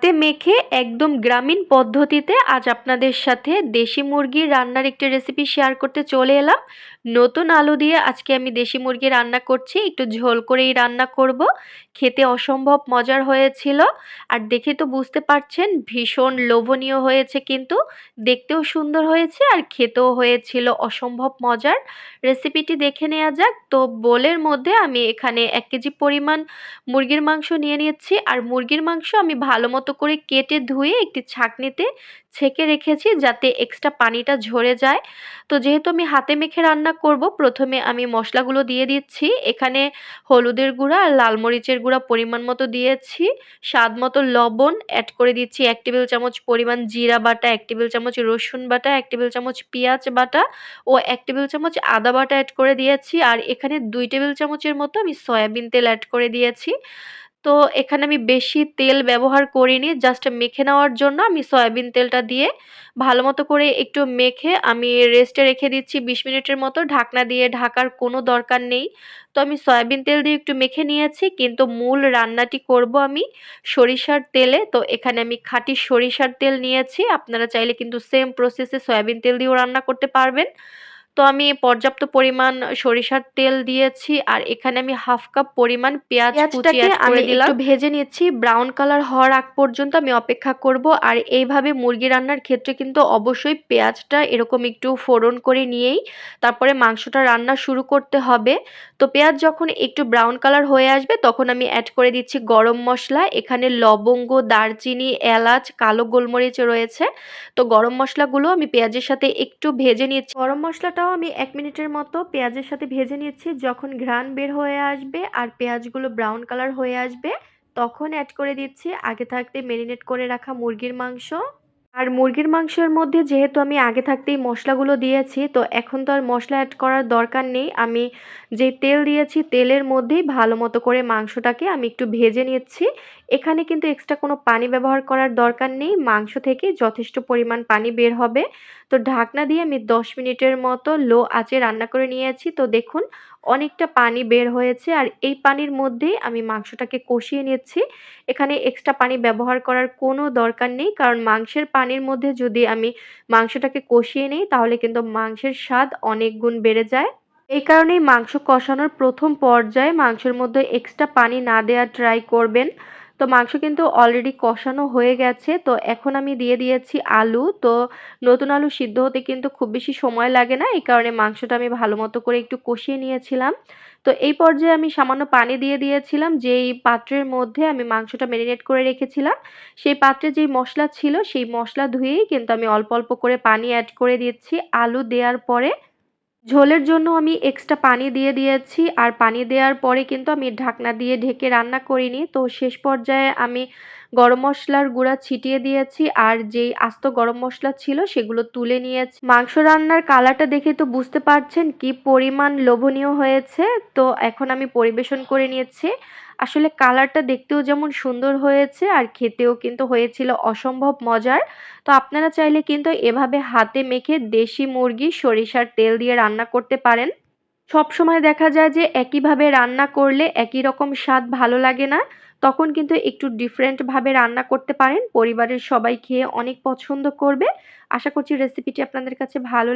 হাতে মেখে একদম গ্রামীণ পদ্ধতিতে আজ আপনাদের সাথে দেশি মুরগির রান্নার একটি রেসিপি শেয়ার করতে চলে এলাম। নতুন আলু দিয়ে আজকে আমি দেশি মুরগি রান্না করছি। একটু ঝোল করেই রান্না করব। খেতে অসম্ভব মজার হয়েছিল। আর দেখে তো বুঝতে পারছেন, ভীষণ লোভনীয় হয়েছে কিন্তু। দেখতেও সুন্দর হয়েছে আর খেতেও হয়েছিল অসম্ভব মজার। রেসিপিটি দেখে নেওয়া যাক। তো বোলের মধ্যে আমি এখানে এক কেজি পরিমাণ মুরগির মাংস নিয়ে নিচ্ছি আর মুরগির মাংস আমি ভালো মতো করে কেটে ধুয়ে একটি ছাঁকনিতে ছেঁকে রেখেছি যাতে এক্সট্রা পানিটা ঝরে যায়। তো যেহেতু আমি হাতে মেখে রান্না করব, প্রথমে আমি মশলাগুলো দিয়ে দিচ্ছি। এখানে হলুদের গুঁড়া আর লাল মরিচের গুঁড়া পরিমাণ মতো দিয়েছি। স্বাদ মতো লবণ অ্যাড করে দিচ্ছি এক টেবিল চামচ পরিমাণ জিরা বাটা, এক টেবিল চামচ রসুন বাটা, এক টেবিল চামচ পেঁয়াজ বাটা ও এক টেবিল চামচ আদা বাটা অ্যাড করে দিয়েছি। আর এখানে দুই টেবিল চামচের মতো আমি সয়াবিন তেল অ্যাড করে দিয়েছি। তো এখানে আমি বেশি তেল ব্যবহার করিনি জাস্ট মেখে নেওয়ার জন্য আমি সয়াবিন তেলটা দিয়ে ভালো মতো করে একটু মেখে আমি রেস্টে রেখে দিচ্ছি বিশ মিনিটের মতো। ঢাকনা দিয়ে ঢাকার কোনো দরকার নেই। তো আমি সয়াবিন তেল দিয়ে একটু মেখে নিয়েছি, কিন্তু মূল রান্নাটি করব আমি সরিষার তেলে। তো এখানে আমি খাঁটি সরিষার তেল নিয়েছি। আপনারা চাইলে কিন্তু সেম প্রসেসে সয়াবিন তেল দিয়েও রান্না করতে পারবেন। তো আমি পর্যাপ্ত পরিমাণ সরিষার তেল দিয়েছি আর এখানে আমি হাফ কাপ পরিমাণ পেঁয়াজ কুচি অ্যাড করে দিলাম। একটু ভেজে নিচ্ছি ব্রাউন কালার হওয়ার আগ পর্যন্ত আমি অপেক্ষা করব আর এইভাবে মুরগি রান্নার ক্ষেত্রে কিন্তু অবশ্যই পেঁয়াজটা এরকম একটু ফোড়ন করে নিয়েই তারপরে মাংসটা রান্না শুরু করতে হবে। তো পেঁয়াজ যখন একটু ব্রাউন কালার হয়ে আসবে তখন আমি অ্যাড করে দিচ্ছি গরম মশলা এখানে লবঙ্গ দারচিনি এলাচ কালো গোলমরিচ রয়েছে। তো গরম মশলাগুলো আমি পেঁয়াজের সাথে একটু ভেজে নিচ্ছি। গরম মশলাটাও আমি এক মিনিটের মতো পেঁয়াজের সাথে ভেজে নিচ্ছি। যখন ঘ্রাণ বের হয়ে আসবে আর পেঁয়াজগুলো ব্রাউন কালার হয়ে আসবে, তখন অ্যাড করে দিচ্ছি আগে থাকতে ম্যারিনেট করে রাখা মুরগির মাংস। আর মুরগির মাংসের মধ্যে যেহেতু আমি আগে থাকতেই মশলাগুলো দিয়েছি, তো এখন তো আর মশলা অ্যাড করার দরকার নেই। আমি যে তেল দিয়েছি, তেলের মধ্যেই ভালো মতো করে মাংসটাকে আমি একটু ভেজে নিচ্ছি। এখানে কিন্তু এক্সট্রা কোনো পানি ব্যবহার করার দরকার নেই। মাংস থেকে যথেষ্ট পরিমাণ পানি বের হবে। তো ঢাকনা দিয়ে আমি দশ মিনিটের মতো লো আঁচে রান্না করে নিয়েছি। তো দেখুন, অনেকটা পানি বের হয়েছে আর এই পানির মধ্যেই আমি মাংসটাকে কষিয়ে নিচ্ছি। এখানে এক্সট্রা পানি ব্যবহার করার কোনো দরকার নেই কারণ মাংসের পানির মধ্যে যদি আমি মাংসটাকে কষিয়ে নিই, তাহলে কিন্তু মাংসের স্বাদ অনেক গুণ বেড়ে যায়। এই কারণেই মাংস কষানোর প্রথম পর্যায়ে মাংসের মধ্যে এক্সট্রা পানি না দেওয়ার ট্রাই করবেন। তো মাংস কিন্তু অলরেডি কষানো হয়ে গেছে। তো এখন আমি দিয়ে দিয়েছি আলু। তো নতুন আলু সিদ্ধ হতে কিন্তু খুব বেশি সময় লাগে না। এই কারণে মাংসটা আমি ভালো মতো করে একটু কষিয়ে নিয়েছিলাম। তো এই পর্যায়ে আমি সামান্য পানি দিয়ে দিয়েছিলাম। যেই পাত্রের মধ্যে আমি মাংসটা ম্যারিনেট করে রেখেছিলাম, সেই পাত্রে যেই মশলা ছিল, সেই মশলা ধুয়েই কিন্তু আমি অল্প অল্প করে পানি অ্যাড করে দিচ্ছি আলু দেওয়ার পরে ঝোলের জন্য আমি এক্সট্রা পানি দিয়ে দিয়েছি। আর পানি দেওয়ার পরে কিন্তু আমি ঢাকনা দিয়ে ঢেকে রান্না করিনি। তো শেষ পর্যায়ে আমি গরম মশলার গুঁড়া ছিটিয়ে দিয়েছি। আর যেই আস্ত গরম মশলা ছিল সেগুলো তুলে নিয়েছি। মাংস রান্নার কালারটা দেখে তো বুঝতে পারছেন কি পরিমাণ লোভনীয় হয়েছে। তো এখন আমি পরিবেশন করে নিয়েছি। আসলে কালারটা দেখতেও যেমন সুন্দর হয়েছে আর খেতেও কিন্তু হয়েছিল অসম্ভব মজার। তো আপনারা চাইলে কিন্তু এভাবে হাতে মেখে দেশি মুরগি, সরিষার তেল দিয়ে রান্না করতে পারেন। সব সময় দেখা যায় যে একইভাবে রান্না করলে একই রকম স্বাদ ভালো লাগে না। তখন কিন্তু একটু ডিফারেন্টভাবে রান্না করতে পারেন। পরিবারের সবাই খেয়ে অনেক পছন্দ করবে। আশা করছি রেসিপিটি আপনাদের কাছে ভালো